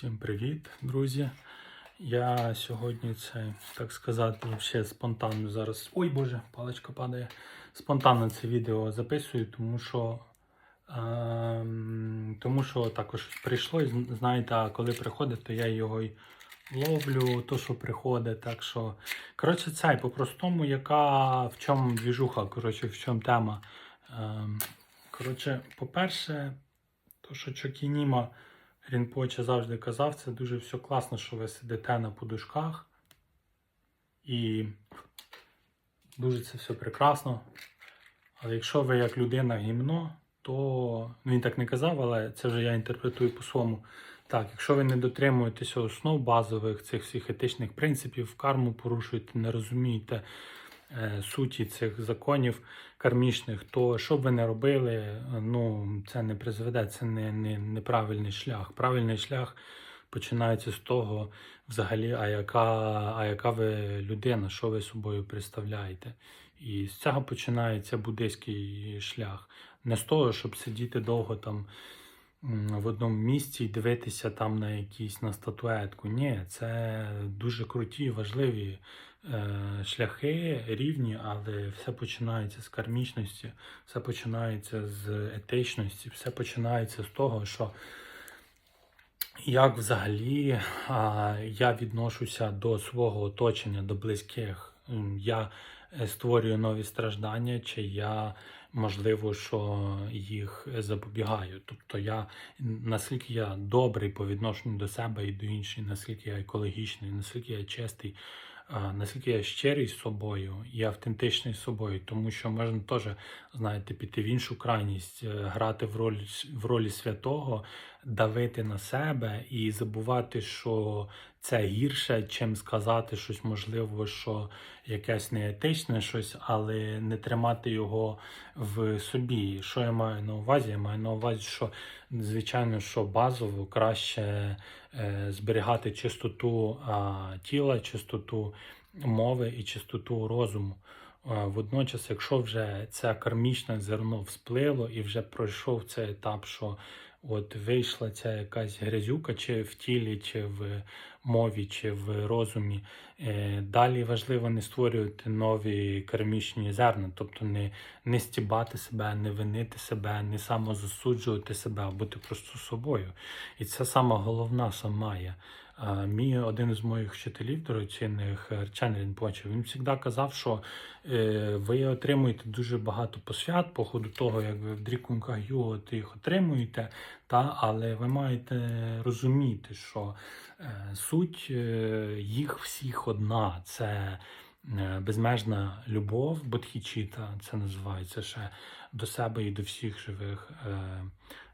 Всім привіт, друзі. Я сьогодні це, так сказати, ще спонтанно зараз. Ой Боже, паличка падає. Спонтанно це відео записую, тому що, ем, тому що також прийшло. і Знаєте, а коли приходить, то я його й ловлю, то, що приходить. Так що, коротше, це по-простому, яка в чому двіжуха, коротше, в чому тема. Ем, коротше, по-перше, то, що Чокініма. Рінпоче завжди казав, це дуже все класно, що ви сидите на подушках. І дуже це все прекрасно. Але якщо ви як людина гімно, то ну, він так не казав, але це вже я інтерпретую по-своєму. Так, якщо ви не дотримуєтеся основ базових цих всіх етичних принципів, карму порушуєте, не розумієте суті цих законів кармічних, то що б ви не робили, е, ну це не призведе, це не, не, неправильний шлях. Правильний шлях починається з того, взагалі, а яка, а яка ви людина, що ви собою представляєте. І з цього починається буддийський шлях. Не з того, щоб сидіти довго там в одному місці і дивитися там на якісь на статуетку. Ні, це дуже круті, важливі е, шляхи рівні, але все починається з кармічності, все починається з етичності, все починається з того, що як взагалі а, я відношуся до свого оточення, до близьких. Я е, створюю нові страждання, чи я можливо, що їх запобігаю. Тобто я наскільки я добрий по відношенню до себе і до інших, наскільки я екологічний, наскільки я чистий, наскільки я щирий з собою і автентичний з собою, тому що можна теж, знаєте, піти в іншу крайність, е, грати в роль в ролі святого, давити на себе і забувати, що це гірше, чим сказати щось, можливо, що якесь неетичне щось, але не тримати його в собі. Що я маю на увазі? Я маю на увазі, що звичайно, що базово краще е, зберігати чистоту а, тіла, чистоту мови і чистоту розуму. Е, Водночас, якщо вже це кармічне зерно всплило і вже пройшов цей етап, що от вийшла ця якась грязюка, чи в тілі, чи в мові, чи в розумі, е, далі важливо не створювати нові кармічні зерна, тобто не, не стібати себе, не винити себе, не самозасуджувати себе, а бути просто собою. І це сама головна самая. Мій один з моїх вчителів дорогоцінних Чен Рінпоче, він завжди казав, що е, ви отримуєте дуже багато посвят по ходу того, як ви в Дрікунках ти їх отримуєте, та, але ви маєте розуміти, що е, суть е, їх всіх одна. Це е, безмежна любов, бодхічіта, це називається ще до себе і до всіх живих е,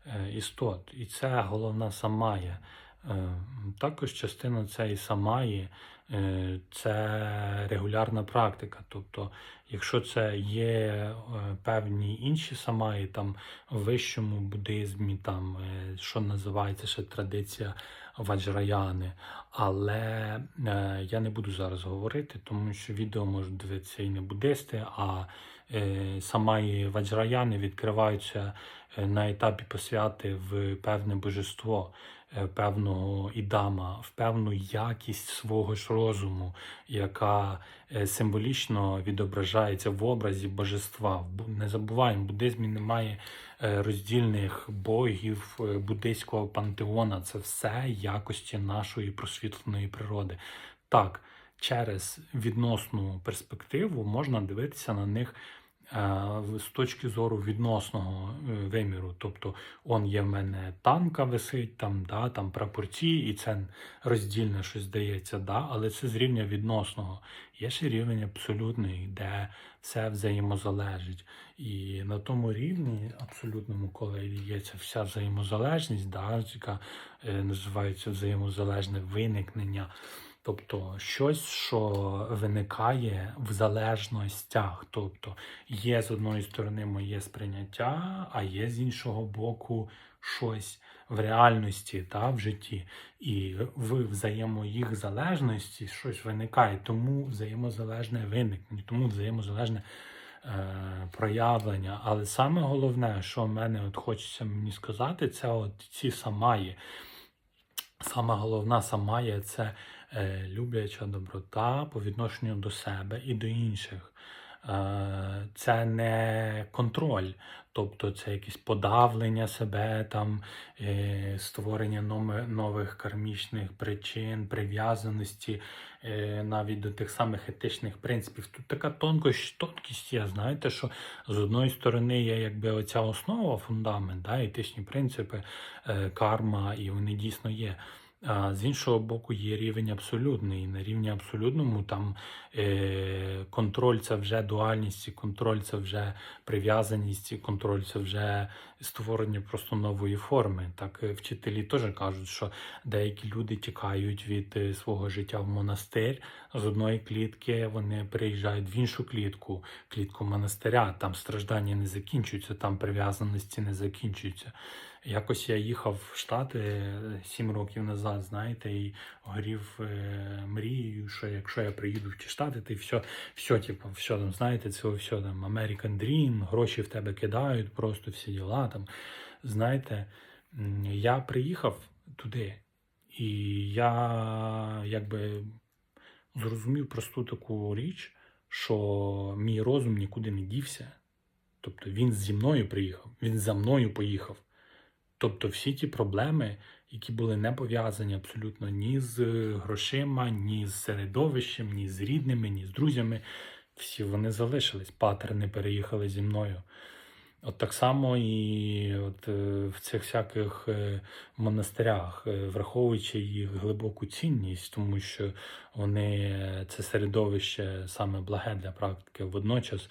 е, істот. І це головна самая. Е, Також частина цієї самаї е, це регулярна практика. Тобто, якщо це є е, певні інші самаї, там в вищому буддизмі, там що називається ще традиція ваджраяни, але я не буду зараз говорити, тому що відео можуть дивитися і не буддисти, а самаї ваджраяни відкриваються е, на етапі посвяти в певне божество е, певного ідама, в певну якість свого ж розуму, яка е, символічно відображається в образі божества. Не забуваємо, в буддизмі немає е, роздільних богів е, буддийського пантеона. Це все якості нашої просвітленої природи. Так, через відносну перспективу можна дивитися на них е, з точки зору відносного е, виміру. Тобто, он є в мене танка висить, там, да, там прапорці, і це роздільне щось здається, да, але це з рівня відносного. Є ще рівень абсолютний, де все взаємозалежить. І на тому рівні абсолютному, коли є ця вся взаємозалежність, да, яка е, називається взаємозалежне виникнення. Тобто щось, що виникає в залежностях. Тобто є з одної сторони моє сприйняття, а є з іншого боку щось в реальності та в житті. І в взаємо їх залежності щось виникає, тому взаємозалежне виникнення, тому взаємозалежне е, проявлення. Але саме головне, що в мене от хочеться мені сказати, це от ці самаї. Саме головна самая це любляча доброта по відношенню до себе і до інших. Е, це не контроль, тобто це якесь подавлення себе, там, е, створення нових кармічних причин, прив'язаності е, навіть до тих самих етичних принципів. Тут така тонкость, тонкість є, знаєте, що з одної сторони є якби оця основа, фундамент, да, етичні принципи, е, карма, і вони дійсно є. З іншого боку, є рівень абсолютний. І на рівні абсолютному там е, контроль це вже дуальність, контроль це вже прив'язаність, контроль це вже створення просто нової форми. Так е, вчителі теж кажуть, що деякі люди тікають від е, свого життя в монастир. З одної клітки вони переїжджають в іншу клітку, клітку монастиря. Там страждання не закінчуються, там прив'язаності не закінчуються. Якось я їхав в Штати е, сім років назад, знаєте, і горів е, мрією, що якщо я приїду в ті Штати, ти все, все, типу, все там, знаєте, це все там American Dream, гроші в тебе кидають, просто всі діла там. Знаєте, я приїхав туди, і я якби зрозумів просту таку річ, що мій розум нікуди не дівся. Тобто він зі мною приїхав, він за мною поїхав. Тобто всі ті проблеми, які були не пов'язані абсолютно ні з грошима, ні з середовищем, ні з рідними, ні з друзями, всі вони залишились. Патерни переїхали зі мною. От так само і от, е, в цих всяких е, монастирях, е, враховуючи їх глибоку цінність, тому що вони е, це середовище саме благе для практики. Водночас е,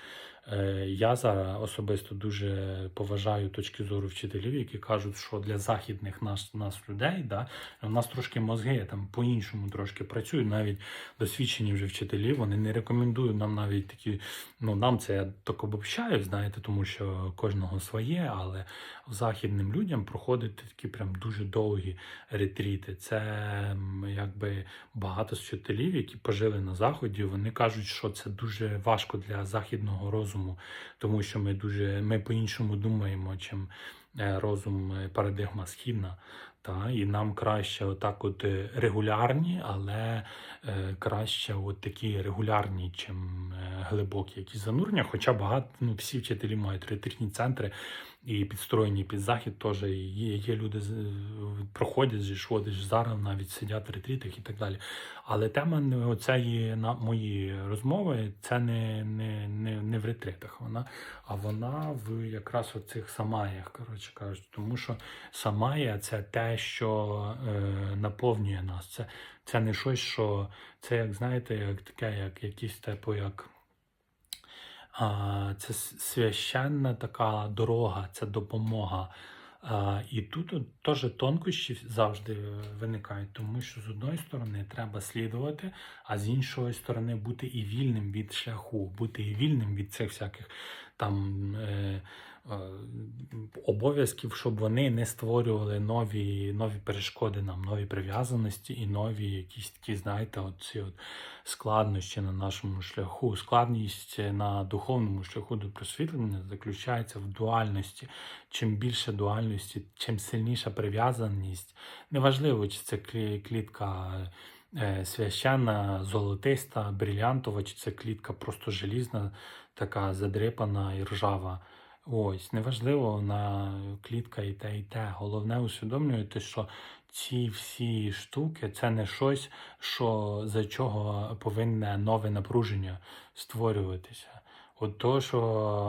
я зараз особисто дуже поважаю точки зору вчителів, які кажуть, що для західних нас, нас людей, да, у нас трошки мозги там по-іншому трошки працюють, навіть досвідчені вже вчителі, вони не рекомендують нам навіть такі, ну нам це я так обобщаю, знаєте, тому що кожного своє, але західним людям проходити такі прям дуже довгі ретріти. Це якби багато з вчителів, які пожили на заході, вони кажуть, що це дуже важко для західного розуму, тому що ми дуже ми по-іншому думаємо, чим е, розум е, парадигма східна. Та, і нам краще отак от е, регулярні, але е, краще от такі регулярні, чим глибокі якісь занурення. Хоча багато ну, всі вчителі мають ретритні центри і підстроєні під захід теж є, є люди проходять ж, зараз навіть сидять в ретрітах і так далі. Але тема на мої розмови це не, не, не, не в ретритах, вона, а вона в якраз оцих самаях, коротше кажучи, тому що самая це те, що е, наповнює нас. Це, це не щось, що це, як знаєте, як таке, як якісь типу, як. Це священна така дорога, це допомога. І тут теж тонкощі завжди виникають, тому що з одної сторони треба слідувати, а з іншої сторони бути і вільним від шляху, бути і вільним від цих всяких там е, обов'язків, щоб вони не створювали нові, нові перешкоди нам, нові прив'язаності і нові якісь такі, знаєте, оці от складнощі на нашому шляху. Складність на духовному шляху до просвітлення заключається в дуальності. Чим більше дуальності, чим сильніша прив'язаність, неважливо, чи це клітка. е, Священна, золотиста, брилянтова, чи це клітка просто желізна, така задрипана і ржава. Ось, неважливо, вона клітка і те, і те. Головне усвідомлювати, що ці всі штуки це не щось, що за чого повинне нове напруження створюватися. От то, що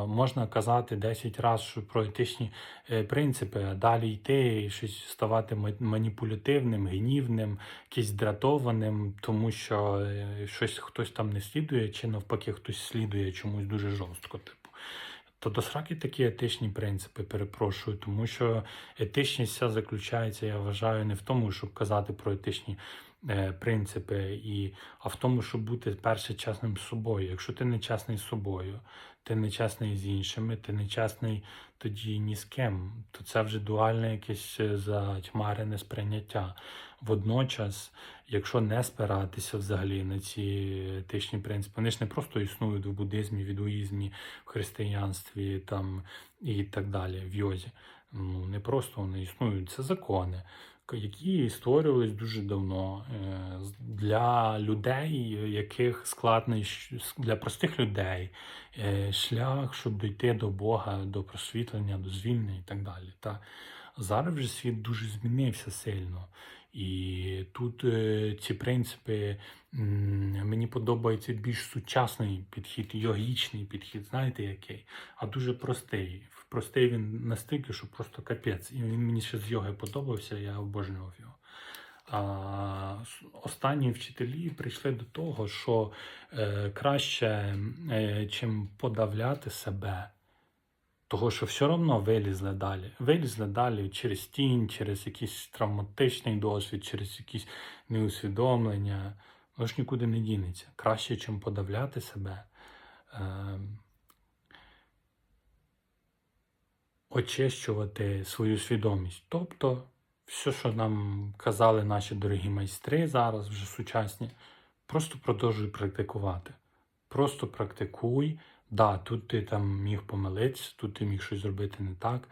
можна казати 10 разів про етичні е, принципи, а далі йти щось ставати маніпулятивним, гнівним, якийсь дратованим, тому що е, щось хтось там не слідує, чи навпаки хтось слідує чомусь дуже жорстко. Типу. То до сраки такі етичні принципи, перепрошую, тому що етичність вся заключається, я вважаю, не в тому, щоб казати про етичні принципи, і, а в тому, щоб бути перше чесним з собою. Якщо ти не чесний з собою, ти не чесний з іншими, ти не чесний тоді ні з ким, то це вже дуальне якесь е, затьмарене сприйняття. Водночас, якщо не спиратися взагалі на ці етичні принципи, вони ж не просто існують в буддизмі, в ідуїзмі, в християнстві там і так далі, в йозі. Ну, не просто вони існують, це закони. Які створювались дуже давно е, для людей, яких складний для простих людей е, шлях, щоб дійти до Бога, до просвітлення, до звільнення і так далі. Та зараз вже світ дуже змінився сильно. І тут е, ці принципи мені подобається більш сучасний підхід, йогічний підхід, знаєте який? А дуже простий. Простий він настільки, що просто капець. І він мені ще з йоги подобався, я обожнював його. А, останні вчителі прийшли до того, що е, краще, е, чим подавляти себе, того, що все одно вилізли далі. Вилізли далі через тінь, через якийсь травматичний досвід, через якісь неусвідомлення. Воно ж нікуди не дінеться. Краще, чим подавляти себе. Е, очищувати свою свідомість. Тобто, все, що нам казали наші дорогі майстри зараз, вже сучасні, просто продовжуй практикувати. Просто практикуй. Да, тут ти там міг помилитися, тут ти міг щось зробити не так,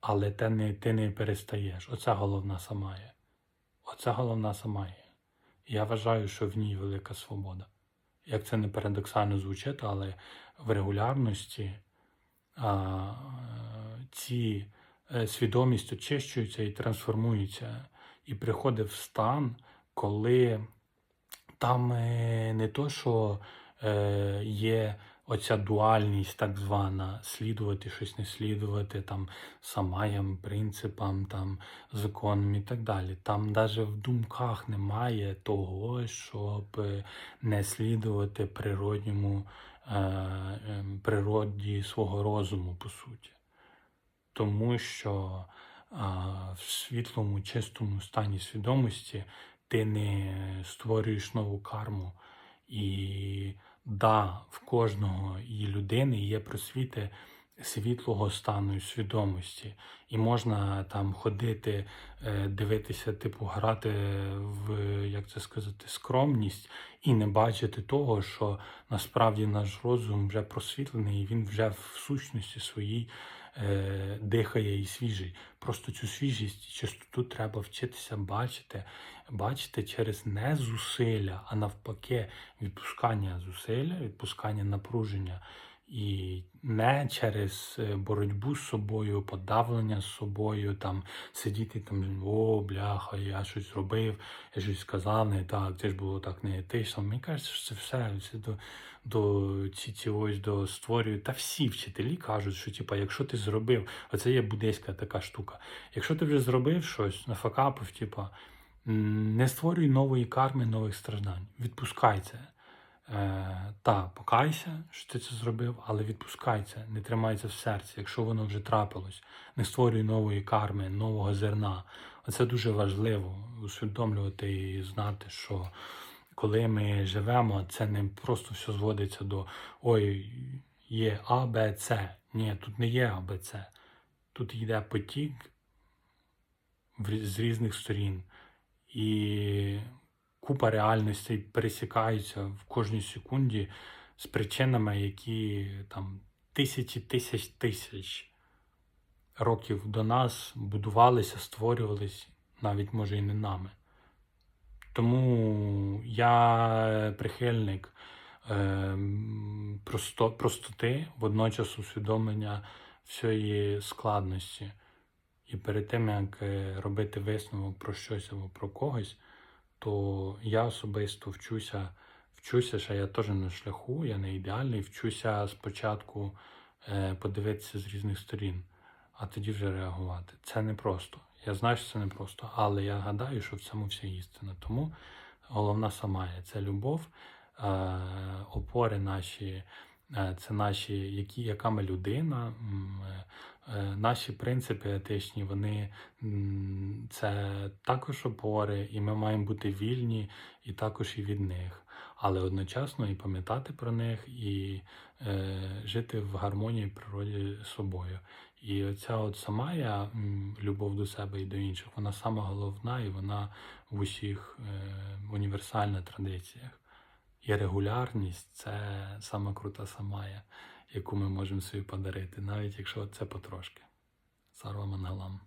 але ти не, ти не перестаєш. Оце головна сама є. Оце головна сама є. Я вважаю, що в ній велика свобода. Як це не парадоксально звучить, але в регулярності а, ці е, свідомість очищується і трансформується, і приходить в стан, коли там е, не то, що е, є оця дуальність, так звана, слідувати щось не слідувати, там самаям, принципам, там, законам і так далі. Там навіть в думках немає того, щоб е, не слідувати природньому е, ем, природі свого розуму, по суті. Тому що в світлому, чистому стані свідомості ти не створюєш нову карму. І да, в кожного і людини є просвіти світлого стану і свідомості. І можна там ходити, е, дивитися, типу, грати в, як це сказати, скромність і не бачити того, що насправді наш розум вже просвітлений, і він вже в сущності своїй е, дихає і свіжий. Просто цю свіжість і чистоту треба вчитися бачити, бачити через не зусилля, а навпаки, відпускання зусилля, відпускання напруження. І не через е, боротьбу з собою, подавлення з собою, там сидіти там, о, бляха, я щось зробив, я щось сказав не так, це ж було так не етично. Мені кажеться, що це все це до, до ці, ці ось до створює. Та всі вчителі кажуть, що типа, якщо ти зробив, оце є буддийська така штука. Якщо ти вже зробив щось, нафакапив, типа, не створюй нової карми, нових страждань. Відпускай це. Е, та, покайся, що ти це зробив, але відпускай це, не тримай це в серці, якщо воно вже трапилось. Не створюй нової карми, нового зерна. Оце дуже важливо усвідомлювати і знати, що коли ми живемо, це не просто все зводиться до ой, є А, Б, С. Ні, тут не є А, Б, С. Тут йде потік з різних сторін. І купа реальностей пересікаються в кожній секунді з причинами, які там тисячі тисяч тисяч років до нас будувалися, створювались, навіть може і не нами. Тому я прихильник ем, просто, простоти, водночас усвідомлення всієї складності. І перед тим, як е, робити висновок про щось або про когось, то я особисто вчуся, вчуся, що я теж на шляху, я не ідеальний, вчуся спочатку е, подивитися з різних сторін, а тоді вже реагувати. Це не просто. Я знаю, що це не просто, але я гадаю, що в цьому вся істина. Тому головна сама є це любов, е, опори наші, е, це наші, які, яка ми людина. Е, Наші принципи етичні, вони це також опори, і ми маємо бути вільні і також і від них. Але одночасно і пам'ятати про них, і е, жити в гармонії природі з собою. І оця от сама я, любов до себе і до інших, вона сама головна, і вона в усіх е, універсальна традиціях. І регулярність це сама крута самая, яку ми можемо собі подарити, навіть якщо це потрошки. Сарва Мангалам.